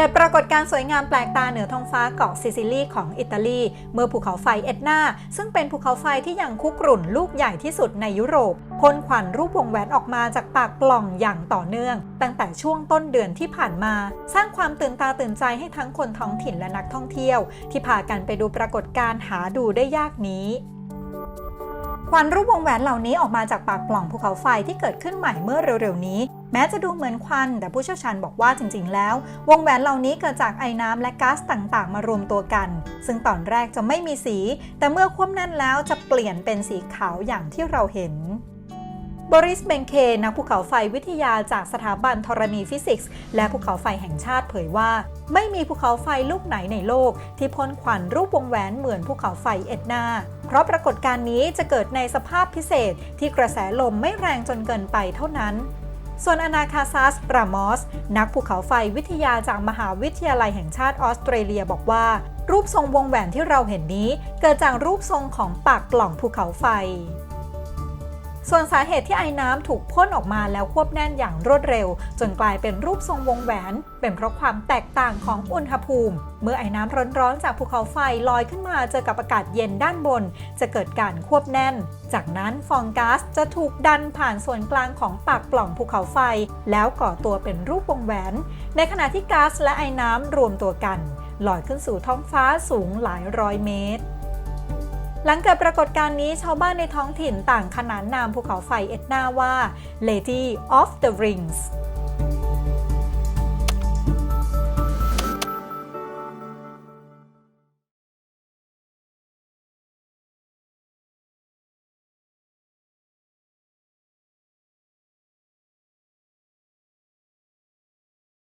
เกิดปรากฏการณ์สวยงามแปลกตาเหนือท้องฟ้าเกาะซิซิลีของอิตาลี เมื่อภูเขาไฟเอ็ดนาซึ่งเป็นภูเขาไฟที่ยังคุกรุ่นลูกใหญ่ที่สุดในยุโรปพ่นควันรูปวงแหวนออกมาจากปากปล่องอย่างต่อเนื่อง ตั้งแต่ช่วงต้นเดือนที่ผ่านมา สร้างความตื่นตาตื่นใจให้ทั้งคนท้องถิ่นและนักท่องเที่ยว ที่พากันไปดูปรากฏการณ์หาดูได้ยากนี้ควันรูปวงแหวนเหล่านี้ออกมาจากปากปล่องภูเขาไฟที่เกิดขึ้นใหม่เมื่อเร็วๆนี้ แม้จะดูเหมือนควัน แต่ผู้เชี่ยวชาญบอกว่าจริง ๆ แล้ว วงแหวนเหล่านี้เกิดจากไอ้น้ำและก๊าซต่างๆ มารวมตัวกัน ซึ่งตอนแรกจะไม่มีสี แต่เมื่อควบแน่นแล้วจะเปลี่ยนเป็นสีขาวอย่างที่เราเห็นบริสเบนเค นักภูเขาไฟวิทยาจากสถาบันธรณีฟิสิกส์ และภูเขาไฟแห่งชาติเผยว่า ไม่มีภูเขาไฟลูกไหนในโลก ที่พ่นควันรูปวงแหวนเหมือนภูเขาไฟเอ็ดนา เพราะปรากฏการณ์นี้จะเกิดในสภาพพิเศษที่กระแสลมไม่แรงจนเกินไปเท่านั้น ส่วนอนาคาซัสปรามอส นักภูเขาไฟวิทยาจากมหาวิทยาลัยแห่งชาติออสเตรเลียบอกว่า รูปทรงวงแหวนที่เราเห็นนี้ เกิดจากรูปทรงของปากปล่องภูเขาไฟ ส่วนสาเหตุที่ไอ้น้ำถูกพ่นออกมาแล้วควบแน่นอย่างรวดเร็ว จนกลายเป็นรูปทรงวงแหวน เป็นเพราะความแตกต่างของอุณหภูมิ เมื่อไอ้น้ำร้อนๆ จากภูเขาไฟลอยขึ้นมาเจอกับอากาศเย็นด้านบน จะเกิดการควบแน่น จากนั้นฟองก๊าซจะถูกดันผ่านส่วนกลางของปากปล่องภูเขาไฟ แล้วก่อตัวเป็นรูปวงแหวน ในขณะที่ก๊าซและไอ้น้ำรวมตัวกันลอยขึ้นสู่ท้องฟ้าสูงหลายร้อยเมตร หลังเกิดปรากฏการณ์นี้ชาวบ้านในท้องถิ่นต่างขนานนามภูเขาไฟเอ็ดนาว่า Lady of the Rings